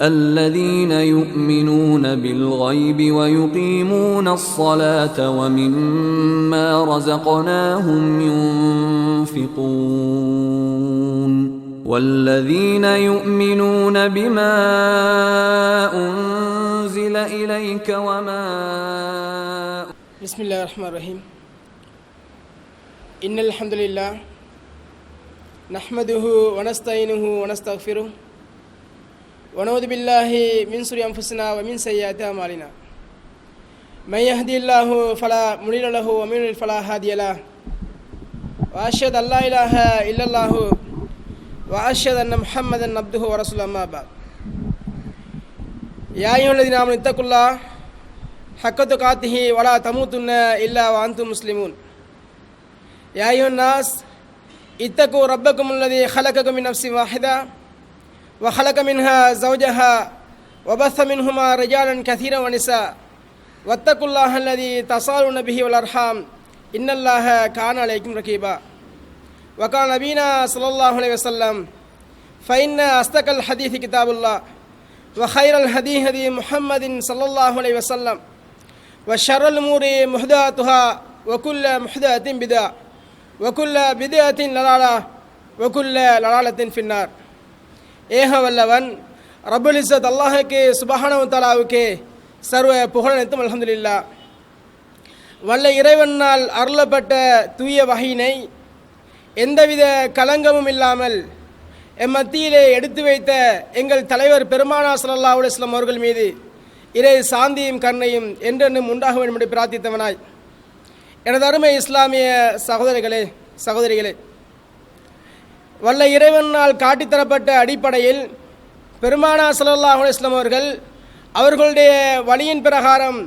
الذين يؤمنون بالغيب ويقيمون الصلاة ومما رزقناهم ينفقون والذين يؤمنون بما أنزل إليك وما بسم الله الرحمن الرحيم. إن الحمد لله نحمده ونستعينه ونستغفره ونعوذ بالله من سوء أنفسنا ومن سيئات أعمالنا. من يهدي الله فلا مضل له ومن يضلل فلا هادي له. وأشهد أن لا إله إلا الله وأشهد أن محمدا عبده ورسوله أما بعد. يا أيها الذين آمنوا اتقوا الله حق تقاته ولا تموتن إلا وأنتم مسلمون. يا أيها الناس اتقوا ربكم الذي خلقكم من نفس واحدة وخلق منها زوجها وبث منهما رجالا كثيرا ونساء. واتقوا الله الذي تسالون به والأرحام. إن الله كان عليكم رقيبا وقال نبينا صلى الله عليه وسلم فإن أصدق الحديث كتاب الله وخير الهدي هدي محمد صلى الله عليه وسلم وشر الأمور محدثاتها وكل محدثة بدعة وكل بدعة ضلالة وكل ضلالة في النار. ஏக வல்லவன் ரபுல் இசத் அல்லாஹுக்கு சுபஹானவு தலாவுக்கு சர்வ புகழனைத்தும் அலமதுல்லா வல்ல இறைவனால் அருளப்பட்ட தூய வகையினை எந்தவித களங்கமும் இல்லாமல் எம் மத்தியிலே எடுத்து வைத்த எங்கள் தலைவர் பெருமானா சல்லா அலைஹி அவர்கள் மீது இறை சாந்தியும் கருணையும் என்றென்றும் உண்டாக வேண்டும் என்று பிரார்த்தித்தவனாய். எனது அருமை இஸ்லாமிய சகோதரிகளே சகோதரிகளே வல்ல இறைவனால் காட்டித்தரப்பட்ட அடிப்படையில் பெருமானா சல்லா அலுவலாம் அவர்கள் அவர்களுடைய வழியின் பிரகாரம்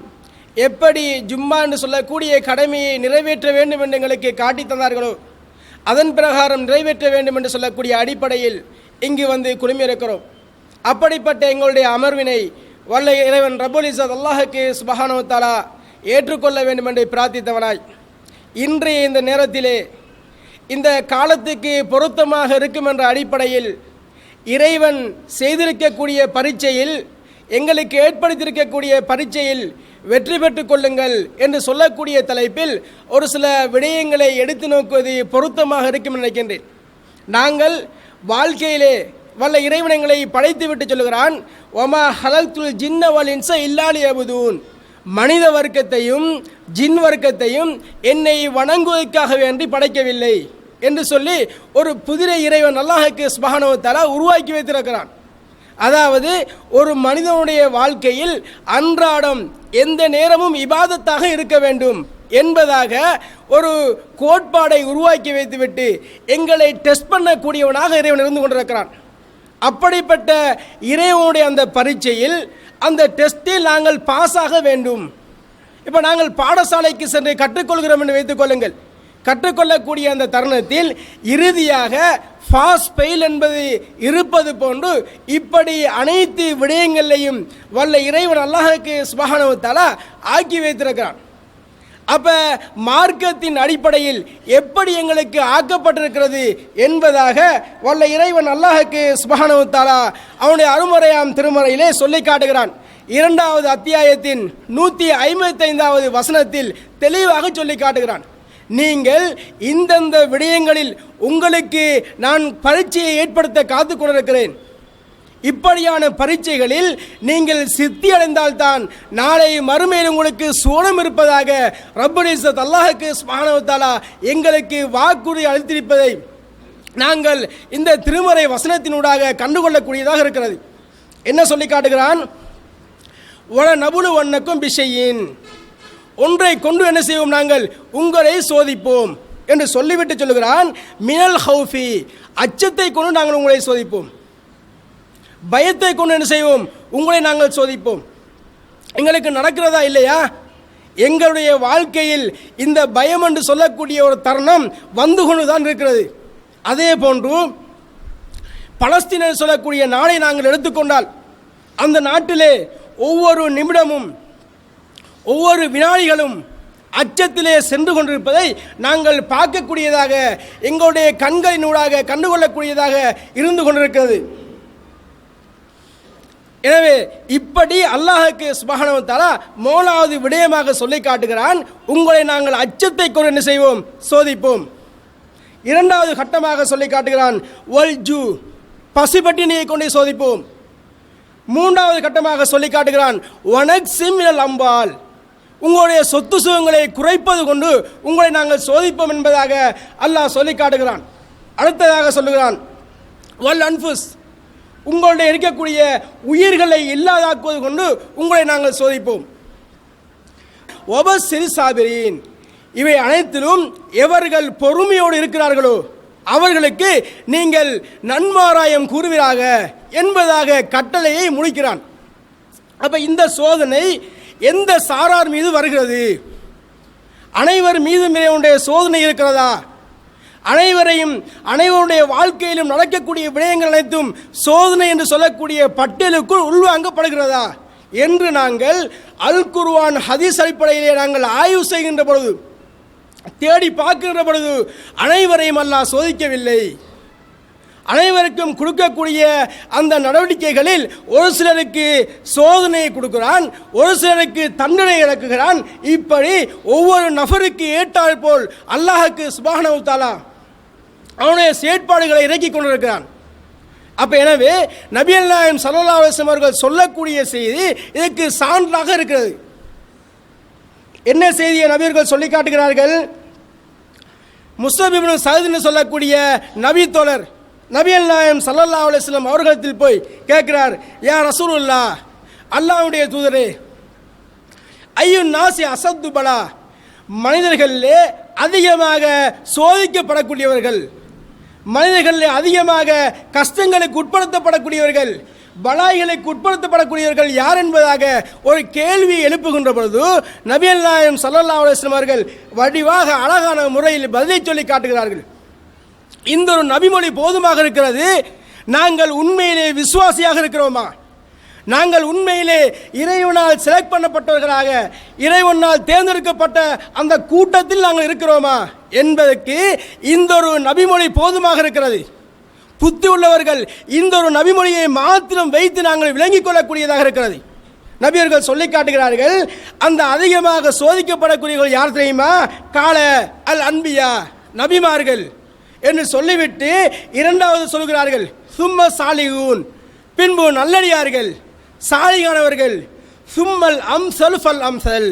எப்படி ஜும்மா என்று சொல்லக்கூடிய கடமையை நிறைவேற்ற வேண்டும் என்று எங்களுக்கு காட்டித் தந்தார்களோ அதன் பிரகாரம் நிறைவேற்ற வேண்டும் என்று சொல்லக்கூடிய அடிப்படையில் இங்கு வந்து குழுமியிருக்கிறோம். அப்படிப்பட்ட எங்களுடைய அமர்வினை வல்ல இறைவன் ரபுல் இசத் அல்லாஹுக்கு சுபஹானவத்தாலா ஏற்றுக்கொள்ள வேண்டும் என்று பிரார்த்தித்தவனாய். இன்றைய இந்த நேரத்திலே இந்த காலத்துக்கு பொருத்தமாக இருக்கும் என்ற அடிப்படையில் இறைவன் செய்திருக்கக்கூடிய பரீட்சையில் எங்களுக்கு ஏற்படுத்தியிருக்கக்கூடிய பரீட்சையில் வெற்றி பெற்றுக் கொள்ளுங்கள் என்று சொல்லக்கூடிய தலைப்பில் ஒரு சில விடயங்களை எடுத்து நோக்குவது பொருத்தமாக இருக்கும் நினைக்கின்றேன். நாங்கள் வாழ்க்கையிலே வல்ல இறைவனங்களை படைத்து விட்டு சொல்லுகிறான் ஒமா ஹலத்துல் ஜின்ன இன்ச இல்லாலி அபுதூன் மனித வர்க்கத்தையும் ஜின் வர்க்கத்தையும் என்னை வணங்குவதற்காக வேண்டி படைக்கவில்லை என்று சொல்லி ஒரு புதிரை இறைவன் அல்லாஹுக்கு ஸ்பஹானவத்தாலா உருவாக்கி வைத்திருக்கிறான். அதாவது ஒரு மனிதனுடைய வாழ்க்கையில் அன்றாடம் எந்த நேரமும் இபாதத்தாக இருக்க வேண்டும் என்பதாக ஒரு கோட்பாடை உருவாக்கி வைத்துவிட்டு எங்களை டெஸ்ட் பண்ணக்கூடியவனாக இறைவன் இருந்து கொண்டிருக்கிறான். அப்படிப்பட்ட இறைவனுடைய அந்த பரீட்சையில் அந்த டெஸ்ட்டில் நாங்கள் பாஸ் ஆக வேண்டும். இப்போ நாங்கள் பாடசாலைக்கு சென்று கற்றுக்கொள்கிறோம் என்று வைத்துக்கொள்ளுங்கள் கற்றுக்கொள்ளக்கூடிய அந்த தருணத்தில் இறுதியாக ஃபாஸ் பெயில் என்பது இருப்பது போன்று இப்படி அனைத்து விடயங்களையும் வல்ல இறைவன் அல்லாஹுக்கு சுபஹானவத்தாலா ஆக்கி வைத்திருக்கிறான். அப்போ மார்க்கத்தின் அடிப்படையில் எப்படி எங்களுக்கு ஆக்கப்பட்டிருக்கிறது என்பதாக வல்ல இறைவன் அல்லாஹுக்கு சுபஹானவத்தாலா அவனுடைய அருமுறையாம் திருமறையிலே சொல்லி காட்டுகிறான். இரண்டாவது அத்தியாயத்தின் நூற்றி ஐம்பத்தைந்தாவது வசனத்தில் தெளிவாக சொல்லி காட்டுகிறான். நீங்கள் இந்தந்த விடயங்களில் உங்களுக்கு நான் பரீட்சையை ஏற்படுத்த காத்து கொண்டிருக்கிறேன். இப்படியான பரீட்சைகளில் நீங்கள் சித்தி அடைந்தால்தான் நாளை மறுமையில் உங்களுக்கு சோனம் இருப்பதாக ரப்பனிசத் அல்லாஹுக்கு ஸ்மானவத்தாலா எங்களுக்கு வாக்குறுதி அளித்திருப்பதை நாங்கள் இந்த திருமறை வசனத்தினூடாக கண்டுகொள்ளக்கூடியதாக இருக்கிறது. என்ன சொல்லி காட்டுகிறான்? வன நபுலு வண்ணக்கும் பிஷையின். ஒன்றை கொண்டு என்ன செய்வோம் நாங்கள்? உங்களை சோதிப்போம். என்று சொல்லிவிட்டு சொல்லுகிறான். மினல் ஹவுஃபி அச்சத்தை கொண்டு நாங்கள் உங்களை சோதிப்போம். பயத்தை கொண்டு என்ன செய்வோம்? உங்களை நாங்கள் சோதிப்போம். எங்களுக்கு நடக்கிறதா இல்லையா? எங்களுடைய வாழ்க்கையில் இந்த பயம் என்று சொல்லக்கூடிய ஒரு தருணம் வந்து கொண்டு தான் இருக்கிறது. அதே போன்று பலஸ்தீனர் சொல்லக்கூடிய நாளை நாங்கள் எடுத்துக்கொண்டால் அந்த நாட்டிலே ஒவ்வொரு நிமிடமும் ஒவ்வொரு வினாடிகளும் அச்சத்திலே சென்று கொண்டிருப்பதை நாங்கள் பார்க்கக்கூடியதாக எங்களுடைய கண்களினூடாக கண்டுகொள்ளக்கூடியதாக இருந்து கொண்டிருக்கிறது. எனவே இப்படி அல்லாஹுக்கு சுபஹானவத்தாலா மூணாவது விடயமாக சொல்லி காட்டுகிறான். உங்களை நாங்கள் அச்சத்தை கொண்டு என்ன செய்வோம்? சோதிப்போம். இரண்டாவது கட்டமாக சொல்லி காட்டுகிறான். ஒல் ஜூ பசிபட்டினியை கொண்டு சோதிப்போம். மூன்றாவது கட்டமாக சொல்லி காட்டுகிறான். ஒனக் சிம்மினல் அம்பால் உங்களுடைய சொத்து சுகங்களை குறைப்பது கொண்டு உங்களை நாங்கள் சோதிப்போம் என்பதாக அல்லாஹ் சொல்லி காட்டுகிறான். அடுத்ததாக சொல்லுகிறான். ஒல் அன்ஃபுஸ் உங்களுடைய இருக்கக்கூடிய உயிர்களை இல்லாதாக்குவது கொண்டு உங்களை நாங்கள் சோதிப்போம். ஒபசிறு சாபிரின். இவை அனைத்திலும் எவர்கள் பொறுமையோடு இருக்கிறார்களோ அவர்களுக்கு நீங்கள் நன்மாராயம் கூறுவீராக என்பதாக கட்டளையை முடிக்கிறான். அப்ப இந்த சோதனை எந்த சாரார் மீது வருகிறது? அனைவர் மீது உடைய சோதனை இருக்கிறதா? அனைவரையும் அனைவருடைய வாழ்க்கையிலும் நடக்கக்கூடிய விடயங்கள் அனைத்தும் சோதனை என்று சொல்லக்கூடிய பட்டியலுக்குள் உள்வாங்கப்படுகிறதா? என்று நாங்கள் அல் குர்வான் ஹதீஸ் அடிப்படையிலே நாங்கள் ஆய்வு செய்கின்ற பொழுது தேடி பார்க்கின்ற பொழுது அனைவரையும் அல்லாஹ் சோதிக்கவில்லை. அனைவருக்கும் கொடுக்கக்கூடிய அந்த நடவடிக்கைகளில் ஒரு சிலருக்கு சோதனையை கொடுக்கிறான் ஒரு சிலருக்கு தண்டனை இறக்குகிறான் இப்படி ஒவ்வொரு நபருக்கு ஏற்றால் போல் அல்லாஹுக்கு சுபானவு தாலா அவனுடைய செயற்பாடுகளை இறக்கி கொண்டிருக்கிறான். அப்போ எனவே நபியல் நாயம் சல்லாசம் அவர்கள் சொல்லக்கூடிய செய்தி இதற்கு சான்றாக இருக்கிறது. என்ன செய்தியை நபியர்கள் சொல்லி காட்டுகிறார்கள்? முஸ்தபிபின் சஹதுன்னு சொல்லக்கூடிய நபி தோழர் நபியல் நாயம் சல்லல்லா அலுவலம் அவர்களிடத்தில் போய் கேட்கிறார் யா ரசூலுல்லா அல்லாவுடைய தூதரே ஐயோ நாசி அசத்து பலா? மனிதர்களிலே அதிகமாக சோதிக்கப்படக்கூடியவர்கள். மனிதர்களில் அதிகமாக கஷ்டங்களுக்கு உட்படுத்தப்படக்கூடியவர்கள் பலாய்களுக்கு உட்படுத்தப்படக்கூடியவர்கள் யார் என்பதாக ஒரு கேள்வி எழுப்புகின்ற பொழுது நபியல் நாயம் சல்லல்லா அலுவலம் அவர்கள் வடிவாக அழகான முறையில் பதிலை சொல்லி காட்டுகிறார்கள். இந்த ஒரு நபிமொழி போதுமாக இருக்கிறது. நாங்கள் உண்மையிலே விசுவாசியாக இருக்கிறோமா? நாங்கள் உண்மையிலே இறைவனால் செலக்ட் பண்ணப்பட்டவர்களாக இறைவனால் தேர்ந்தெடுக்கப்பட்ட அந்த கூட்டத்தில் நாங்கள் இருக்கிறோமா? என்பதற்கு இந்த ஒரு நபிமொழி போதுமாக இருக்கிறது. புத்தி உள்ளவர்கள் இந்த ஒரு நபிமொழியை மாத்திரம் வைத்து நாங்கள் விளங்கிக் கொள்ளக்கூடியதாக இருக்கிறது. நபியர்கள் சொல்லி காட்டுகிறார்கள் அந்த அதிகமாக சோதிக்கப்படக்கூடியவர்கள் யார் தெரியுமா? கால அல் அன்பியா நபிமார்கள். என்று சொல்லிவிட்டு இரண்டாவது சொல்கிறார்கள் சும்ம சாலிகூன் பின்பு நல்லடியார்கள். சாலியானவர்கள். சும்மல் அம்சல் ஃபல் அம்சல்.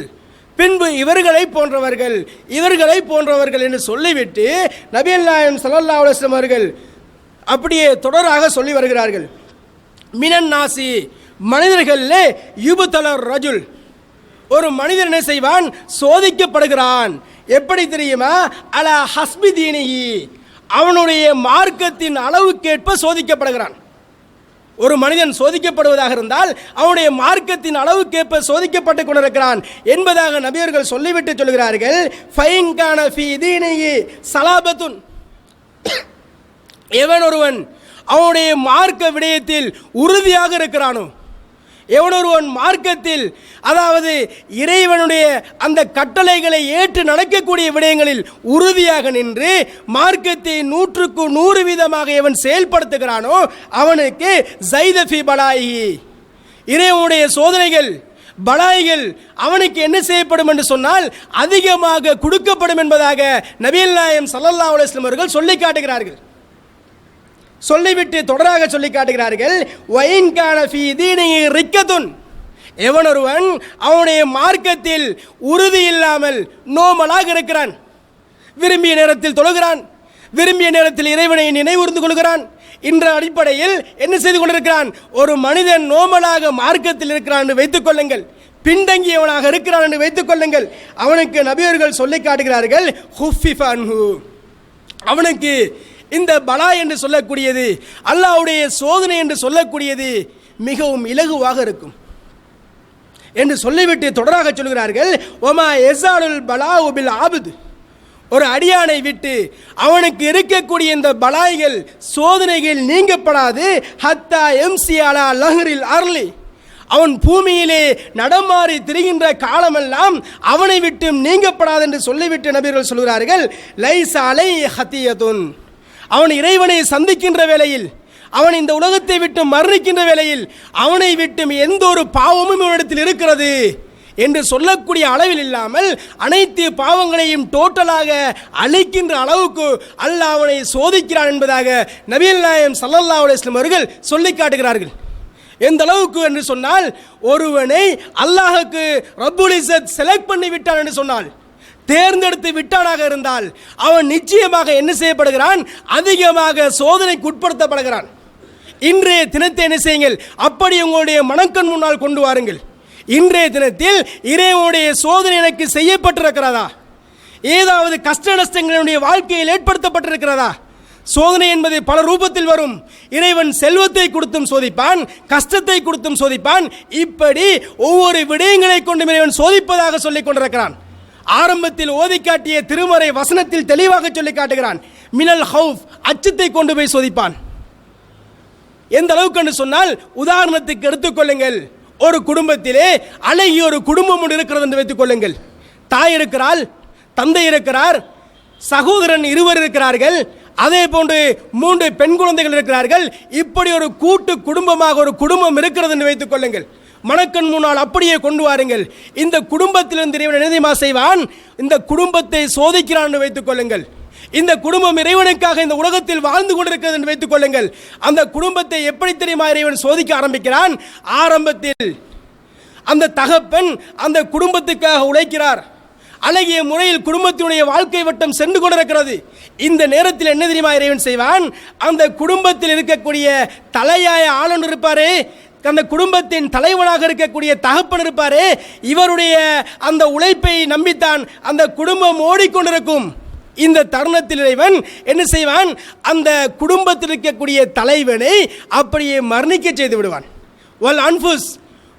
பின்பு இவர்களை போன்றவர்கள் இவர்களை போன்றவர்கள் என்று சொல்லிவிட்டு நபியல் நாயம் சல்லல்லா அலுவலம் அவர்கள் அப்படியே தொடராக சொல்லி வருகிறார்கள். மினன் நாசி மனிதர்களிலே யுபுதலர் ரஜுல். ஒரு மனிதன் என்ன செய்வான்? சோதிக்கப்படுகிறான். எப்படி தெரியுமா? அல ஹஸ்பி தீனியி அவனுடைய மார்க்கத்தின் அளவுக்கேற்ப சோதிக்கப்படுகிறான். ஒரு மனிதன் சோதிக்கப்படுவதாக இருந்தால் அவனுடைய மார்க்கத்தின் அளவுக்கேற்ப சோதிக்கப்பட்டு கொண்டிருக்கிறான் என்பதாக நபியர்கள் சொல்லிவிட்டு சொல்கிறார்கள். ஃபைன்கான ஃபி தீனியி சலாபத்துன். எவன் ஒருவன் அவனுடைய மார்க்க விடயத்தில் உறுதியாக இருக்கிறானோ எவனொருவன் மார்க்கத்தில் அதாவது இறைவனுடைய அந்த கட்டளைகளை ஏற்று நடக்கக்கூடிய விடயங்களில் உறுதியாக நின்று மார்க்கத்தை நூற்றுக்கு நூறு வீதமாக எவன் செயல்படுத்துகிறானோ அவனுக்கு ஜைதஃபி பலாயி. இறைவனுடைய சோதனைகள் பலாய்கள் அவனுக்கு என்ன செய்யப்படும் என்று சொன்னால் அதிகமாக கொடுக்கப்படும் என்பதாக நபீல் நாயம் சல்லல்லா அலுவலம் அவர்கள் சொல்லி காட்டுகிறார்கள். சொல்லிவிட்டு தொடராக சொல்லி காட்டுகிறார்கள். ஒயின்கான ஃபி தீனிகி ரிக்கத்துன். எவனொருவன் அவனுடைய மார்க்கத்தில் உறுதி இல்லாமல் நோமலாக இருக்கிறான். விரும்பிய நேரத்தில் தொழுகிறான். விரும்பிய நேரத்தில் இறைவனை நினைவுறுந்து கொள்கிறான். என்ற அடிப்படையில் என்ன செய்து கொண்டிருக்கிறான்? ஒரு மனிதன் நோமலாக மார்க்கத்தில் இருக்கிறான் என்று வைத்துக் கொள்ளுங்கள். பின்தங்கியவனாக இருக்கிறான் என்று வைத்துக் கொள்ளுங்கள். அவனுக்கு நபியர்கள் சொல்லி காட்டுகிறார்கள் ஹுஃபிஃப் அவனுக்கு இந்த பலா என்று சொல்லக்கூடியது அல்லாஹ்வுடைய சோதனை என்று சொல்லக்கூடியது மிகவும் இலகுவாக இருக்கும். என்று சொல்லிவிட்டு தொடராக சொல்கிறார்கள் ஒமா எசாலுல் பலா உபில் ஆபுது ஒரு அடியானை விட்டு அவனுக்கு இருக்கக்கூடிய இந்த பலாய்கள் சோதனைகள் நீங்கப்படாது. ஹத்தா எம்சியாலா லஹரில் அர்லி. அவன் பூமியிலே நடமாறி திரிகின்ற காலமெல்லாம் அவனை விட்டும் நீங்கப்படாது என்று சொல்லிவிட்டு நபிகள் சொல்கிறார்கள் லைசாலை ஹத்தியதுன். அவன் இறைவனை சந்திக்கின்ற வேளையில் அவன் இந்த உலகத்தை விட்டு மரணிக்கின்ற வேளையில் அவனை விட்டும் எந்த ஒரு பாவமும் இவனிடத்தில் இருக்கிறது என்று சொல்லக்கூடிய அளவில் இல்லாமல் அனைத்து பாவங்களையும் டோட்டலாக அழிக்கின்ற அளவுக்கு அல்லாஹ் அவனை சோதிக்கிறான் என்பதாக நபீல் நாயம் சல்லல்லா அலுவலம் அவர்கள் சொல்லி காட்டுகிறார்கள். எந்த அளவுக்கு என்று சொன்னால் ஒருவனை அல்லாஹுக்கு ரபுல் இஸ்ஸத் செலக்ட் பண்ணி விட்டான் என்று சொன்னால் தேர்ந்தெடுத்து விட்டானாக இருந்தால் அவன் நிச்சயமாக என்ன செய்யப்படுகிறான்? அதிகமாக சோதனைக்கு உட்படுத்தப்படுகிறான். இன்றைய தினத்தை என்ன செய்யுங்கள்? அப்படி உங்களுடைய மனக்கண் முன்னால் கொண்டு வாருங்கள். இன்றைய தினத்தில் இறைவனுடைய சோதனை எனக்கு செய்யப்பட்டிருக்கிறதா? ஏதாவது கஷ்ட நஷ்டங்களுடைய வாழ்க்கையில் ஏற்படுத்தப்பட்டிருக்கிறதா? சோதனை என்பது பல ரூபத்தில் வரும். இறைவன் செல்வத்தை கொடுத்தும் சோதிப்பான் கஷ்டத்தை கொடுத்தும் சோதிப்பான். இப்படி ஒவ்வொரு விடயங்களை கொண்டும் இறைவன் சோதிப்பதாக சொல்லிக் கொண்டிருக்கிறான். ஆரம்பத்தில் ஓதி காட்டிய திருமறை வசனத்தில் தெளிவாக சொல்லி காட்டுகிறான். மினல் ஹவுஃப் அச்சத்தை கொண்டு போய் சோதிப்பான். எந்த அளவுக்கு என்று சொன்னால் உதாரணத்துக்கு எடுத்துக்கொள்ளுங்கள் ஒரு குடும்பத்திலே அழகிய ஒரு குடும்பம் ஒன்று இருக்கிறது என்று வைத்துக் கொள்ளுங்கள். தாய் இருக்கிறாள் தந்தை இருக்கிறார் சகோதரன் இருவர் இருக்கிறார்கள் அதே போன்று மூன்று பெண் குழந்தைகள் இருக்கிறார்கள் இப்படி ஒரு கூட்டு குடும்பமாக ஒரு குடும்பம் இருக்கிறது என்று வைத்துக் கொள்ளுங்கள். மணக்கண் முன்னால் அப்படியே கொண்டு வாருங்கள். இந்த குடும்பத்திலிருந்து இறைவன் என்னதையுமா செய்வான் இந்த குடும்பத்தை சோதிக்கிறான் என்று வைத்துக் கொள்ளுங்கள். இந்த குடும்பம் இறைவனுக்காக இந்த உலகத்தில் வாழ்ந்து கொண்டிருக்கிறது என்று வைத்துக் கொள்ளுங்கள். அந்த குடும்பத்தை எப்படி தெரியுமா இறைவன் சோதிக்க ஆரம்பிக்கிறான்? ஆரம்பத்தில் அந்த தகப்பன் அந்த குடும்பத்துக்காக உழைக்கிறார். அழகிய முறையில் குடும்பத்தினுடைய வாழ்க்கை வட்டம் சென்று கொண்டிருக்கிறது. இந்த நேரத்தில் என்ன தெரியுமா இறைவன் செய்வான்? அந்த குடும்பத்தில் இருக்கக்கூடிய தலையாய ஆளுநர் இருப்பாரே அந்த குடும்பத்தின் தலைவனாக இருக்கக்கூடிய தகப்பன் இருப்பாரே இவருடைய அந்த உழைப்பை நம்பித்தான் அந்த குடும்பம் ஓடிக்கொண்டிருக்கும். இந்த தருணத்தில் இறைவன் என்ன செய்வான்? அந்த குடும்பத்தில் இருக்கக்கூடிய தலைவனை அப்படியே மரணிக்க செய்து விடுவான். வல் அன்ஃபுஸ்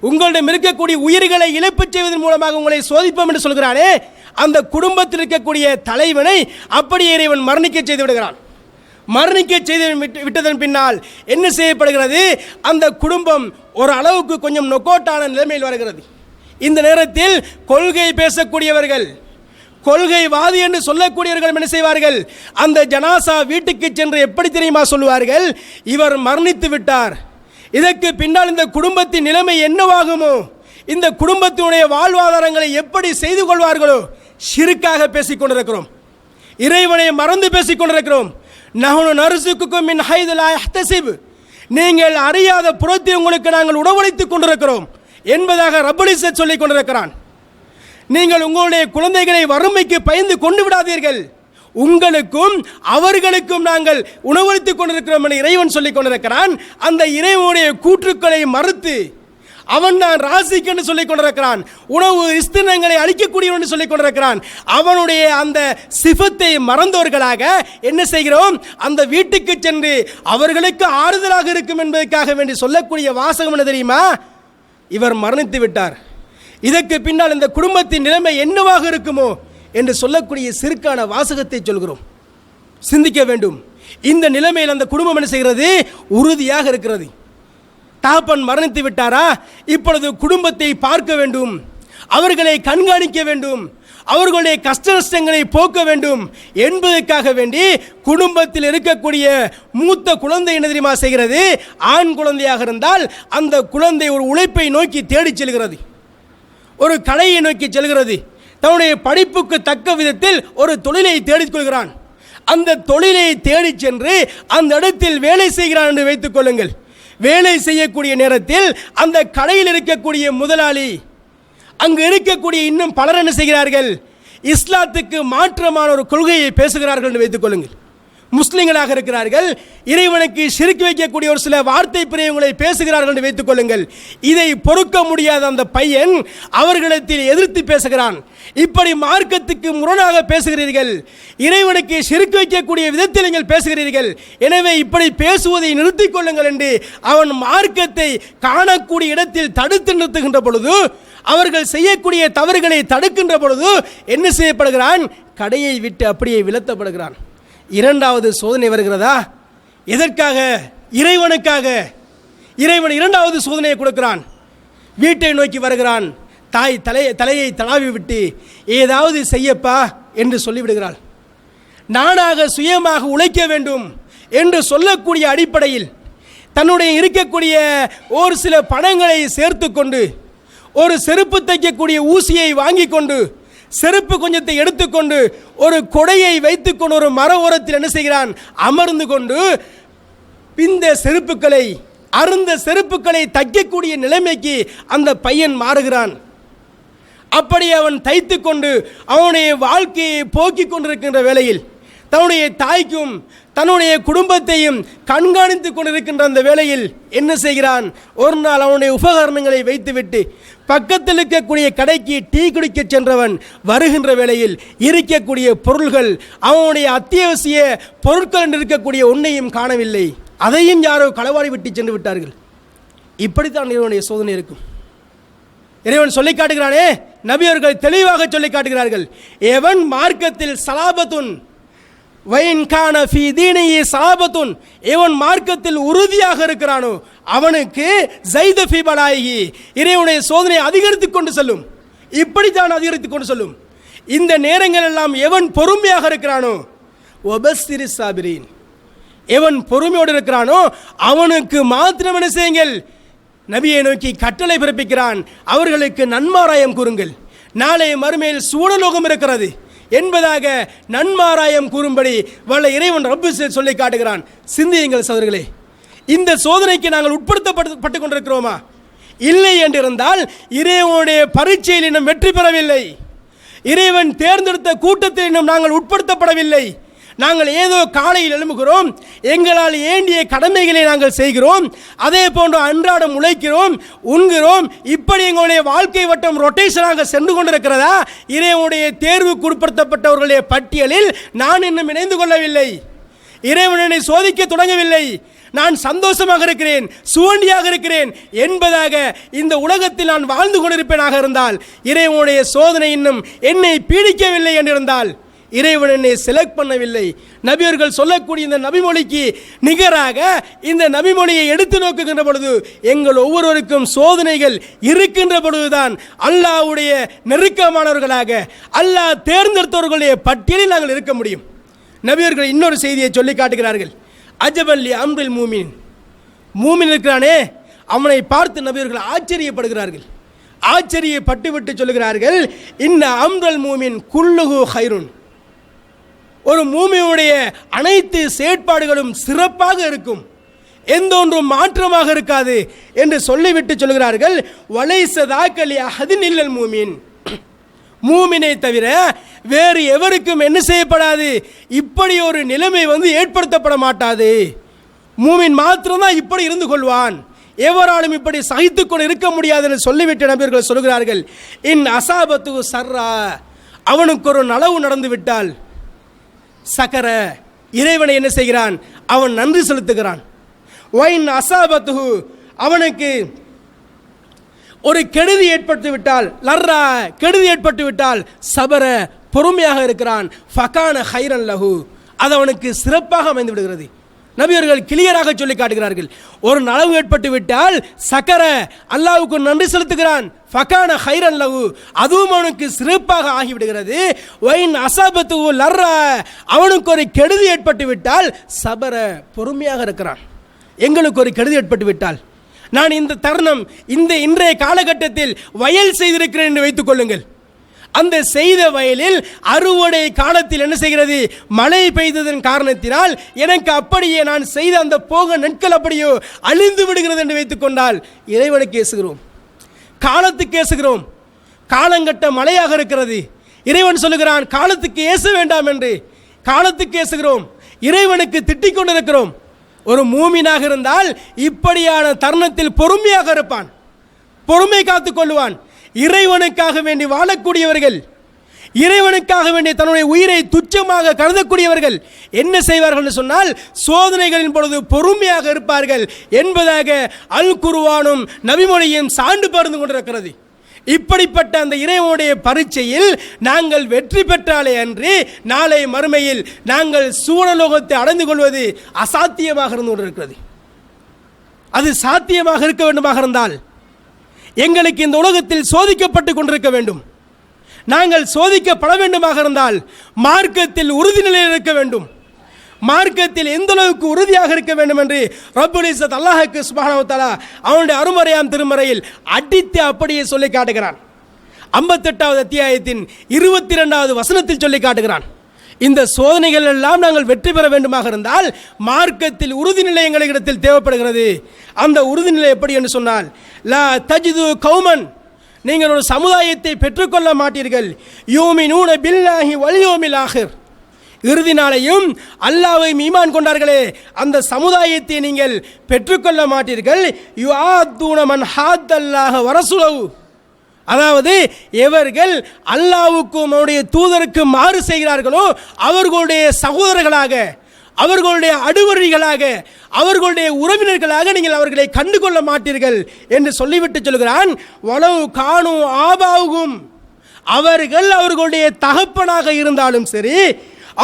உங்களிடம் இருக்கக்கூடிய உயிர்களை இழப்புச் செய்வதன் மூலமாக உங்களை சோதிப்போம் என்று சொல்கிறானே அந்த குடும்பத்தில் இருக்கக்கூடிய தலைவனை அப்படியே இறைவன் மரணிக்க செய்து விடுகிறான். மரணிக்க செய்து விட்டு- விட்டதன் பின்னால் என்ன செய்யப்படுகிறது? அந்த குடும்பம் ஒரு அளவுக்கு கொஞ்சம் நொக்கோட்டான நிலைமையில் வருகிறது. இந்த நேரத்தில் கொள்கை பேசக்கூடியவர்கள் கொள்கைவாதி என்று சொல்லக்கூடியவர்கள் என்ன செய்வார்கள்? அந்த ஜனாசா வீட்டுக்கு சென்று எப்படி தெரியுமா சொல்லுவார்கள்? இவர் மரணித்து விட்டார். இதற்கு பின்னால் இந்த குடும்பத்தின் நிலைமை என்னவாகுமோ? இந்த குடும்பத்தினுடைய வாழ்வாதாரங்களை எப்படி செய்து கொள்வார்களோ? சிறுக்காக பேசிக்கொண்டிருக்கிறோம். இறைவனை மறந்து பேசிக்கொண்டிருக்கிறோம். நகனு நஹனு மின் ஹைதுலா யஹ்தசிப். நீங்கள் அறியாத புறத்தை உங்களுக்கு நாங்கள் உணவளித்துக் கொண்டிருக்கிறோம் என்பதாக ரப்பலிசத் சொல்லிக் கொண்டிருக்கிறான். நீங்கள் உங்களுடைய குழந்தைகளை வறுமைக்கு பயந்து கொண்டு விடாதீர்கள். உங்களுக்கும் அவர்களுக்கும் நாங்கள் உணவளித்துக் கொண்டிருக்கிறோம் என இறைவன் சொல்லிக் கொண்டிருக்கிறான். அந்த இறைவனுடைய கூற்றுக்களை மறுத்து அவன் தான் ராசிக்கு என்று சொல்லிக் கொண்டிருக்கிறான். உணவு இஸ்தினங்களை அழிக்கக்கூடியவன் என்று சொல்லிக் கொண்டிருக்கிறான். அவனுடைய அந்த சிபத்தை மறந்தவர்களாக என்ன செய்கிறோம்? அந்த வீட்டுக்கு சென்று அவர்களுக்கு ஆறுதலாக இருக்கும் என்பதற்காக வேண்டி சொல்லக்கூடிய வாசகம் என்ன தெரியுமா? இவர் மரணித்து விட்டார். இதற்கு பின்னால் இந்த குடும்பத்தின் நிலைமை என்னவாக இருக்குமோ? என்று சொல்லக்கூடிய சிறுக்கான வாசகத்தை சொல்கிறோம். சிந்திக்க வேண்டும். இந்த நிலைமையில் அந்த குடும்பம் என்ன செய்கிறது? உறுதியாக இருக்கிறது. தகப்பன் மரணித்து விட்டாரா? இப்பொழுது குடும்பத்தை பார்க்க வேண்டும். அவர்களை கண்காணிக்க வேண்டும். அவர்களுடைய கஷ்ட நஷ்டங்களை போக்க வேண்டும். என்பதற்காக வேண்டி குடும்பத்தில் இருக்கக்கூடிய மூத்த குழந்தை என்ன தெரியுமா செய்கிறது? ஆண் குழந்தையாக இருந்தால் அந்த குழந்தை ஒரு உழைப்பை நோக்கி தேடிச் செல்கிறது. ஒரு கலையை நோக்கி செல்கிறது. தன்னுடைய படிப்புக்கு தக்க விதத்தில் ஒரு தொழிலை தேடிக் கொள்கிறான். அந்த தொழிலை தேடிச் சென்று அந்த இடத்தில் வேலை செய்கிறான் என்று வைத்துக் கொள்ளுங்கள். வேலை செய்யக்கூடிய நேரத்தில் அந்த கடையில் இருக்கக்கூடிய முதலாளி அங்கு இருக்கக்கூடிய இன்னும் பலர் என்ன செய்கிறார்கள்? இஸ்லாத்துக்கு மாற்றமான ஒரு கொள்கையை பேசுகிறார்கள் என்று வைத்துக் கொள்ளுங்கள். முஸ்லிம்களாக இருக்கிறார்கள். இறைவனுக்கு சிறுக்கி வைக்கக்கூடிய ஒரு சில வார்த்தை பிரியங்களை பேசுகிறார்கள் என்று வைத்துக் கொள்ளுங்கள். இதை பொறுக்க முடியாத அந்த பையன் அவர்களிடத்தில் எதிர்த்து பேசுகிறான். இப்படி மார்க்கத்துக்கு முரணாக பேசுகிறீர்கள். இறைவனுக்கு சிறுக்கு வைக்கக்கூடிய விதத்தில் நீங்கள் பேசுகிறீர்கள். எனவே இப்படி பேசுவதை நிறுத்திக் கொள்ளுங்கள் என்று அவன் மார்க்கத்தை காணக்கூடிய இடத்தில் தடுத்து நிறுத்துகின்ற பொழுது அவர்கள் செய்யக்கூடிய தவறுகளை தடுக்கின்ற பொழுது என்ன செய்யப்படுகிறான்? கடையை விட்டு அப்படியே விலத்தப்படுகிறான். இரண்டாவது சோதனை வருகிறதா? எதற்காக? இறைவனுக்காக. இறைவன் இரண்டாவது சோதனையை கொடுக்கிறான். வீட்டை நோக்கி வருகிறான். தாய் தலை தலையை தளாவி விட்டு ஏதாவது செய்யப்பா என்று சொல்லிவிடுகிறாள். நானாக சுயமாக உழைக்க வேண்டும் என்று சொல்லக்கூடிய அடிப்படையில் தன்னுடைய இருக்கக்கூடிய ஒரு சில பணங்களை சேர்த்து கொண்டு ஒரு செருப்பு தைக்கக்கூடிய ஊசியை வாங்கி கொண்டு செருப்பு கொஞ்சத்தை எடுத்துக்கொண்டு ஒரு கொடையை வைத்துக்கொண்டு ஒரு மர ஓரத்தில் என்ன செய்கிறான்? அமர்ந்து கொண்டு பிந்த செருப்புக்களை அருந்த செருப்புக்களை தைக்கக்கூடிய நிலைமைக்கு அந்த பையன் மாறுகிறான். அப்படி அவன் தைத்து கொண்டு அவனுடைய வாழ்க்கையை போக்கிக் கொண்டிருக்கின்ற வேளையில் தன்னுடைய தாய்க்கும் தன்னுடைய குடும்பத்தையும் கண்காணித்து கொண்டிருக்கின்ற அந்த வேளையில் என்ன செய்கிறான்? ஒரு நாள் அவனுடைய உபகரணங்களை வைத்துவிட்டு பக்கத்தில் இருக்கக்கூடிய கடைக்கு டீ குடிக்க சென்றவன் வருகின்ற வேளையில் இருக்கக்கூடிய பொருள்கள் அவனுடைய அத்தியாவசிய பொருட்கள் என்று இருக்கக்கூடிய ஒன்றையும் காணவில்லை. அதையும் யாரோ களவாடி விட்டு சென்று விட்டார்கள். இப்படித்தான் இவனுடைய சோதனை இருக்கும். இறைவன் சொல்லி காட்டுகிறானே நபியர்கள் தெளிவாக சொல்லி காட்டுகிறார்கள். எவன் மார்க்கத்தில் சலாபத்துன் வைன் கான ஃபி தீனையே எவன் மார்க்கத்தில் உறுதியாக இருக்கிறானோ அவனுக்கு ஜைத ஃபி பலாயி இறைவனுடைய சோதனை அதிகரித்துக் கொண்டு செல்லும். இப்படித்தான் அதிகரித்துக் கொண்டு செல்லும். இந்த நேரங்கள் எல்லாம் எவன் பொறுமையாக இருக்கிறானோ ஒபஸ்திரி சாபிரின். எவன் பொறுமையோடு இருக்கிறானோ அவனுக்கு மாத்திரம் என்ன செய்யுங்கள். நபியை நோக்கி கட்டளை பிறப்பிக்கிறான். அவர்களுக்கு நன்மாராயம் கூறுங்கள். நாளை மறுமையில் சூழலோகம் இருக்கிறது. என்பதாக நன்மாராயம் கூறும்படி வல்ல இறைவன் ரப்பு சொல்லி காட்டுகிறான். சிந்தியுங்கள் சோதர்களே இந்த சோதனைக்கு நாங்கள் உட்படுத்தப்பட்டு கொண்டிருக்கிறோமா இல்லை என்றிருந்தால் இறைவனுடைய பரீட்சையில் இன்னும் வெற்றி பெறவில்லை. இறைவன் தேர்ந்தெடுத்த கூட்டத்தில் இன்னும் நாங்கள் உட்படுத்தப்படவில்லை. நாங்கள் ஏதோ காலையில் எழும்புகிறோம். எங்களால் ஏண்டிய கடமைகளை நாங்கள் செய்கிறோம். அதே போன்று அன்றாடம் உழைக்கிறோம் உண்கிறோம். இப்படி எங்களுடைய வாழ்க்கை வட்டம் ரொட்டேஷனாக சென்று கொண்டிருக்கிறதா? இறைவனுடைய தேர்வுக்கு உட்படுத்தப்பட்டவர்களுடைய பட்டியலில் நான் இன்னும் இணைந்து கொள்ளவில்லை. இறைவனனை சோதிக்க தொடங்கவில்லை. நான் சந்தோஷமாக இருக்கிறேன் சுவண்டியாக இருக்கிறேன் என்பதாக இந்த உலகத்தில் நான் வாழ்ந்து கொண்டிருப்பேனாக இருந்தால் இறைவனுடைய சோதனை இன்னும் என்னை பீடிக்கவில்லை என்றிருந்தால் இறைவன் என்னை செலக்ட் பண்ணவில்லை. நபியர்கள் சொல்லக்கூடிய இந்த நபிமொழிக்கு நிகராக இந்த நபிமொழியை எடுத்து நோக்குகின்ற பொழுது எங்கள் ஒவ்வொருவருக்கும் சோதனைகள் இருக்கின்ற பொழுதுதான் அல்லாஹ்வுடைய நெருக்கமானவர்களாக அல்லாஹ் தேர்ந்தெடுத்தவர்களுடைய பட்டியலில் நாங்கள் இருக்க முடியும். நபியர்கள் இன்னொரு செய்தியை சொல்லி காட்டுகிறார்கள். அஜபல்லி அம்ரில் மூமின். மூமின் இருக்கிறானே அவனை பார்த்து நபியர்கள் ஆச்சரியப்படுகிறார்கள். ஆச்சரியப்பட்டு சொல்கிறார்கள் சொல்லுகிறார்கள் இன்ன அம்ரல் மூமின் குல்லுகு ஹைருன். ஒரு மூமியுடைய அனைத்து செயற்பாடுகளும் சிறப்பாக இருக்கும். எந்த ஒன்றும் மாற்றமாக இருக்காது என்று சொல்லிவிட்டு சொல்கிறார்கள் வலைசதாக்கலி அஹதின் இல்லல் மூமின். மூமினை தவிர வேறு எவருக்கும் என்ன செய்யப்படாது இப்படி ஒரு நிலைமை வந்து ஏற்படுத்தப்பட மாட்டாது. மூமின் மாத்திரம்தான் இப்படி இருந்து கொள்வான். எவராலும் இப்படி சகித்து கொண்டு இருக்க முடியாது என்று சொல்லிவிட்டு நபர்கள் சொல்கிறார்கள் இன் அசாபத்து சர்ரா. அவனுக்கு ஒரு நலவு நடந்து விட்டால் சகர இறைவனை என்ன செய்கிறான்? அவன் நன்றி செலுத்துகிறான். ஒயின் அசாபத்து அவனுக்கு ஒரு கெடுதி ஏற்பட்டு விட்டால் லர்ரா கெடுதி ஏற்பட்டு விட்டால் சபர பொறுமையாக இருக்கிறான். ஃபகான ஹைரன் லஹு அது அவனுக்கு சிறப்பாக அமைந்து விடுகிறது. நபியர்கள் கிளியராக சொல்லி காட்டுகிறார்கள். ஒரு நலவு ஏற்பட்டு விட்டால் சக்கர அல்லாவுக்கு நன்றி செலுத்துகிறான். ஃபகான ஹைரன் லஹு. அதுவும் அவனுக்கு சிறப்பாக ஆகிவிடுகிறது. ஒயின் அசாபத்து லர்ரா. அவனுக்கு ஒரு கெடுதி ஏற்பட்டு விட்டால் சபர பொறுமையாக இருக்கிறான். எங்களுக்கு ஒரு கெடுதி ஏற்பட்டு விட்டால். நான் இந்த தருணம் இந்த இன்றைய காலகட்டத்தில் வயல் செய்திருக்கிறேன் என்று வைத்துக் கொள்ளுங்கள். அந்த செய்த வயலில் அறுவடை காலத்தில் என்ன செய்கிறது? மழை பெய்ததன் காரணத்தினால் எனக்கு அப்படியே நான் செய்த அந்த போக நட்கள் அப்படியோ அழிந்து விடுகிறது என்று வைத்துக் கொண்டால் இறைவனுக்கு ஏசுகிறோம். காலத்துக்கு ஏசுகிறோம். காலங்கட்ட மழையாக இருக்கிறது. இறைவன் சொல்லுகிறான் காலத்துக்கு ஏச வேண்டாம் என்று. காலத்துக்கு ஏசுகிறோம். இறைவனுக்கு திட்டிக் கொண்டிருக்கிறோம். ஒரு மூமினாக இருந்தால் இப்படியான தருணத்தில் பொறுமையாக இருப்பான். பொறுமை காத்துக்கொள்வான் இறைவனுக்காக வேண்டி வாழக்கூடியவர்கள் இறைவனுக்காக வேண்டிய தன்னுடைய உயிரை துச்சமாக கருதக்கூடியவர்கள் என்ன செய்வார்கள் என்று சொன்னால் சோதனைகளின் பொழுது பொறுமையாக இருப்பார்கள் என்பதாக அல் குருவானும் நபிமொழியும் சான்று பகிர்ந்து கொண்டிருக்கிறது. இப்படிப்பட்ட அந்த இறைவனுடைய பரீட்சையில் நாங்கள் வெற்றி பெற்றாலே அன்றி நாளை மறுமையில் நாங்கள் சூழலோகத்தை அடைந்து கொள்வது அசாத்தியமாக இருந்து கொண்டிருக்கிறது. அது சாத்தியமாக இருக்க வேண்டுமாக இருந்தால் எங்களுக்கு இந்த உலகத்தில் சோதிக்கப்பட்டு கொண்டிருக்க வேண்டும். நாங்கள் சோதிக்கப்பட வேண்டுமாக இருந்தால் மார்க்கத்தில் உறுதிநிலையில் இருக்க வேண்டும். மார்க்கத்தில் எந்த அளவுக்கு உறுதியாக இருக்க வேண்டும் என்று ரப்புல் இஸ்ஸத் அல்லாஹுக்கு சுபானவத்தாலா அவனுடைய அருமறையாம் திருமறையில் அடித்து அப்படியே சொல்லி காட்டுகிறான். ஐம்பத்தெட்டாவது அத்தியாயத்தின் இருபத்தி ரெண்டாவது வசனத்தில் சொல்லி காட்டுகிறான். இந்த சோதனைகள் எல்லாம் நாங்கள் வெற்றி பெற வேண்டுமாக இருந்தால் மார்க்கத்தில் உறுதிநிலை எங்களிடத்தில் தேவைப்படுகிறது. அந்த உறுதிநிலை எப்படி என்று சொன்னால் லா தஜிது கௌமன் நீங்கள் ஒரு சமுதாயத்தை பெற்றுக்கொள்ள மாட்டீர்கள். யூமி நூன பில்லாஹி வலியோமில் ஆகிர். இறுதி நாளையும் அல்லாஹ்வை ஈமான் கொண்டார்களே அந்த சமுதாயத்தை நீங்கள் பெற்றுக்கொள்ள மாட்டீர்கள். யூ ஆ தூணமன் ஹாத் அல்லாஹ வரசுலவு அதாவது எவர்கள் அல்லாவுக்கும் அவருடைய தூதருக்கு மாறு செய்கிறார்களோ அவர்களுடைய சகோதரர்களாக அவர்களுடைய அடுவரிகளாக அவர்களுடைய உறவினர்களாக நீங்கள் அவர்களை கண்டுகொள்ள மாட்டீர்கள் என்று சொல்லிவிட்டு சொல்கிறான் வளவு காணும் ஆபாவுகும். அவர்கள் அவர்களுடைய தகப்பனாக இருந்தாலும் சரி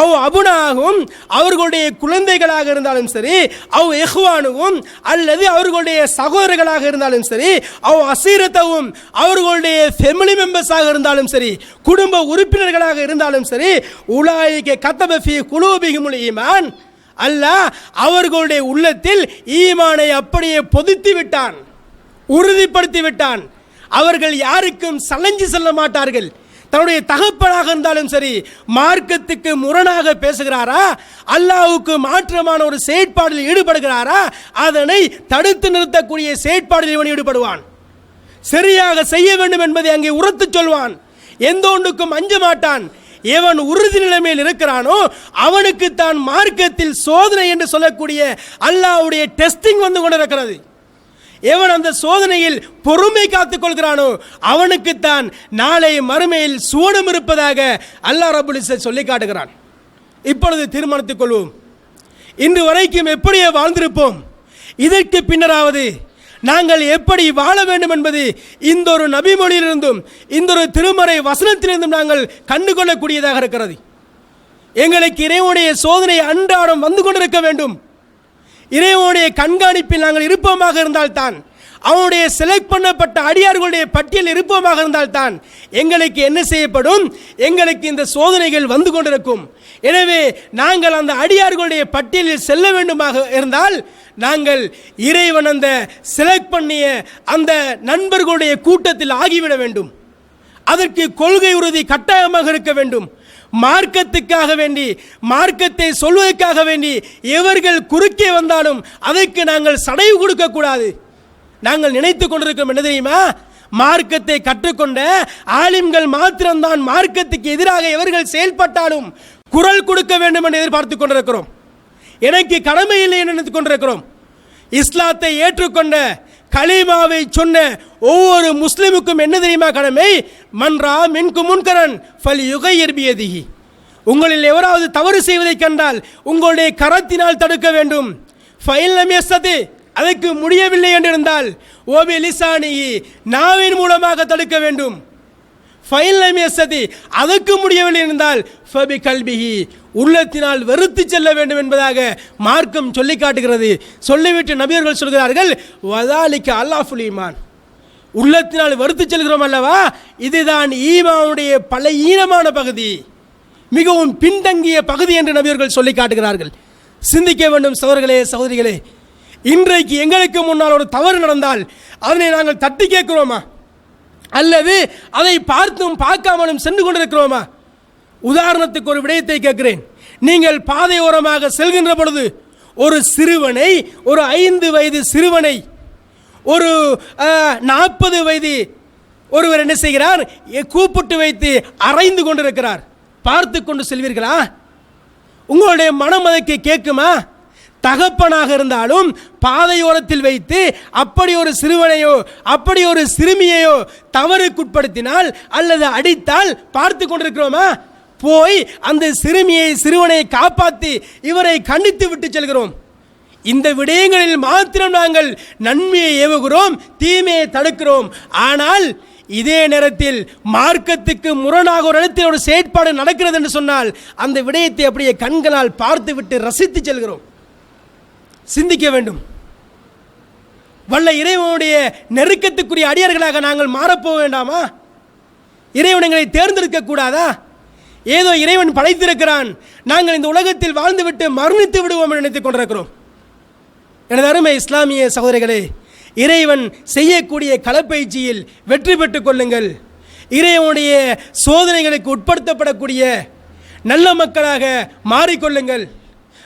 அவ் அபுனாகவும் அவர்களுடைய குழந்தைகளாக இருந்தாலும் சரி அவ் எஹ்வானுவும் அல்லது அவர்களுடைய சகோதரர்களாக இருந்தாலும் சரி அவ் அசீரத்தவும் அவர்களுடைய ஃபெமிலி மெம்பர்ஸாக இருந்தாலும் சரி குடும்ப உறுப்பினர்களாக இருந்தாலும் சரி உலாய்க்கு கத்தபஃபி குலூபிகுமுல் ஈமான். அல்லாஹ் அவர்களுடைய உள்ளத்தில் ஈமானை அப்படியே பொதித்து விட்டான் உறுதிப்படுத்தி விட்டான். அவர்கள் யாருக்கும் சலஞ்சி செல்ல மாட்டார்கள். தன்னுடைய தகப்பனாக இருந்தாலும் சரி மார்க்கத்துக்கு முரணாக பேசுகிறாரா? அல்லாவுக்கு மாற்றமான ஒரு செயற்பாடில் ஈடுபடுகிறாரா? அதனை தடுத்து நிறுத்தக்கூடிய செயற்பாடில் இவன் ஈடுபடுவான். சரியாக செய்ய வேண்டும் என்பதை அங்கே உரத்து சொல்வான். எந்த ஒன்றுக்கும் அஞ்ச மாட்டான். எவன் உறுதி நிலைமையில் இருக்கிறானோ அவனுக்கு தான் மார்க்கத்தில் சோதனை என்று சொல்லக்கூடிய அல்லாவுடைய டெஸ்டிங் வந்து கொண்டிருக்கிறது. எவன் அந்த சோதனையில் பொறுமை காத்துக் கொள்கிறானோ அவனுக்குத்தான் நாளை மறுமையில் சுவனம் இருப்பதாக அல்லா ரபுல் சொல்லி காட்டுகிறான். இப்பொழுது தீர்மானித்துக் கொள்வோம். இன்று வரைக்கும் எப்படியே வாழ்ந்திருப்போம். இதற்கு பின்னராவது நாங்கள் எப்படி வாழ வேண்டும் என்பது இந்த ஒரு நபிமொழியிலிருந்தும் இந்த ஒரு திருமறை வசனத்திலிருந்தும் நாங்கள் கண்டுகொள்ளக்கூடியதாக இருக்கிறது. எங்களுக்கு இறைவனுடைய சோதனை அன்றாடம் வந்து கொண்டிருக்க வேண்டும். இறைவனுடைய கண்காணிப்பில் நாங்கள் இருப்போமாக இருந்தால்தான் அவனுடைய செலக்ட் பண்ணப்பட்ட அடியார்களுடைய பட்டியல் இருப்போமாக இருந்தால்தான் எங்களுக்கு என்ன செய்யப்படும்? எங்களுக்கு இந்த சோதனைகள் வந்து கொண்டிருக்கும். எனவே நாங்கள் அந்த அடியார்களுடைய பட்டியலில் செல்ல வேண்டுமாக இருந்தால் நாங்கள் இறைவன் அந்த செலக்ட் பண்ணிய அந்த நண்பர்களுடைய கூட்டத்தில் ஆகிவிட வேண்டும். அதற்கு கொள்கை உறுதி கட்டாயமாக இருக்க வேண்டும். மார்க்கத்துக்காக வேண்டி மார்க்கத்தை சொல்வதற்காக வேண்டி எவர்கள் குறுக்கே வந்தாலும் அதற்கு நாங்கள் சடைவு கொடுக்கக்கூடாது. நாங்கள் நினைத்து கொண்டிருக்கிறோம் என்ன தெரியுமா? மார்க்கத்தை கற்றுக்கொண்ட ஆலிம்கள் மாத்திரம்தான் மார்க்கத்துக்கு எதிராக எவர்கள் செயல்பட்டாலும் குரல் கொடுக்க வேண்டும் என்று எதிர்பார்த்து கொண்டிருக்கிறோம். எனக்கு கடமை இல்லை என்று நினைத்து கொண்டிருக்கிறோம். இஸ்லாத்தை ஏற்றுக்கொண்ட கலீமாவை சொன்ன ஒவ்வொரு முஸ்லிமுக்கும் என்ன தெரியுமா கடமை? மன்றா மின்கு முன்கரன் ஃபல் யுகை எர்பியதிகி உங்களில் எவராவது தவறு செய்வதைக் கண்டால் உங்களுடைய கரத்தினால் தடுக்க வேண்டும். ஃபைல் எஸ்தது அதற்கு முடியவில்லை என்றிருந்தால் ஓபி லிசானி நாவின் மூலமாக தடுக்க வேண்டும். ஃபைல் எஸ்ததி அதற்கு முடியவில்லை இருந்தால் ஃபபி கல்பிஹி உள்ளத்தினால் வெறுத்து செல்ல வேண்டும் என்பதாக மார்க்கம் சொல்லி காட்டுகிறது. சொல்லிவிட்டு நபியர்கள் சொல்கிறார்கள் வதாலிக்க அல்லாஃபுல் ஈமான். உள்ளத்தினால் வெறுத்து செல்கிறோம் அல்லவா? இதுதான் ஈமாவுடைய பல ஈனமான பகுதி. மிகவும் பின்தங்கிய பகுதி என்று நபியர்கள் சொல்லி காட்டுகிறார்கள். சிந்திக்க வேண்டும் சகோதரர்களே சகோதரிகளே. இன்றைக்கு எங்களுக்கு முன்னால் ஒரு தவறு நடந்தால் அதனை நாங்கள் தட்டி கேட்கிறோமா? அல்லது அதை பார்த்தும் பார்க்காமலும் சென்று கொண்டிருக்கிறோமா? உதாரணத்துக்கு ஒரு விடயத்தை கேட்கிறேன். நீங்கள் பாதையோரமாக செல்கின்ற பொழுது ஒரு சிறுவனை ஒரு ஐந்து வயது சிறுவனை ஒரு நாற்பது வயது ஒருவர் என்ன செய்கிறார்? எ- கூப்பிட்டு வைத்து அரைந்து கொண்டிருக்கிறார். பார்த்து கொண்டு செல்வீர்களா? உங்களுடைய மனம் அதற்கு கேட்குமா? தகப்பனாக இருந்தாலும் பாதையோரத்தில் வைத்து அப்படி ஒரு சிறுவனையோ அப்படி ஒரு சிறுமியையோ தவறுக்குட்படுத்தினால் அல்லது அடித்தால் பார்த்து கொண்டிருக்கிறோமா? போய் அந்த சிறுமியை சிறுவனை காப்பாற்றி இவரை கண்டித்து விட்டு செல்கிறோம். இந்த விடயங்களில் மாத்திரம் நாங்கள் நன்மையை ஏவுகிறோம் தீமையை தடுக்கிறோம். ஆனால் இதே நேரத்தில் மார்க்கத்துக்கு முரணாக ஒரு இடத்தில் ஒரு செயற்பாடு நடக்கிறது என்று சொன்னால் அந்த விடயத்தை அப்படியே கண்களால் பார்த்துவிட்டு ரசித்து செல்கிறோம். சிந்திக்க வேண்டும். வல்ல இறைவனுடைய நெருக்கத்துக்குரிய அடியார்களாக நாங்கள் மாறப்போக வேண்டாமா? இறைவனங்களை தேர்ந்தெடுக்க கூடாதா? ஏதோ இறைவன் படைத்திருக்கிறான். நாங்கள் இந்த உலகத்தில் வாழ்ந்துவிட்டு மரணித்து விடுவோம் என்று நினைத்துக் கொண்டிருக்கிறோம். எனது அருமை இஸ்லாமிய சகோதரிகளே இறைவன் செய்யக்கூடிய களப்பயிற்சியில் வெற்றி பெற்றுக் கொள்ளுங்கள். இறைவனுடைய சோதனைகளுக்கு உட்படுத்தப்படக்கூடிய நல்ல மக்களாக மாறிக்கொள்ளுங்கள்.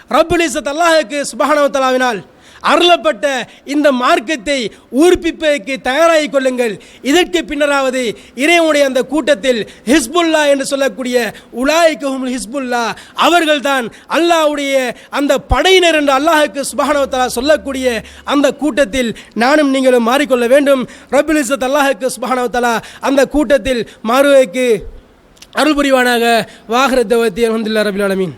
ரப்புல் இஸ்ஸத் அல்லாஹுக்கு சுபஹானவத்தலாவினால் அருளப்பட்ட இந்த மார்க்கத்தை ஊர்ப்பிப்பதற்கு தயாராகிக் கொள்ளுங்கள். இதற்கு பின்னராவது இறைவனுடைய அந்த கூட்டத்தில் ஹிஸ்புல்லா என்று சொல்லக்கூடிய உலாய்க்கும் ஹிஸ்புல்லா அவர்கள்தான் அல்லாஹ்வுடைய அந்த படையினர் என்று அல்லாஹுக்கு சுபஹானவத்தலா சொல்லக்கூடிய அந்த கூட்டத்தில் நானும் நீங்களும் மாறிக்கொள்ள வேண்டும். ரபுல் இசத் அல்லாஹுக்கு சுபஹானவத்தலா அந்த கூட்டத்தில் மாறுவதற்கு அருள் புரிவானாக. வாகரத்தவத்தி அலமதுல்லா ரபில் ஆலமீன்.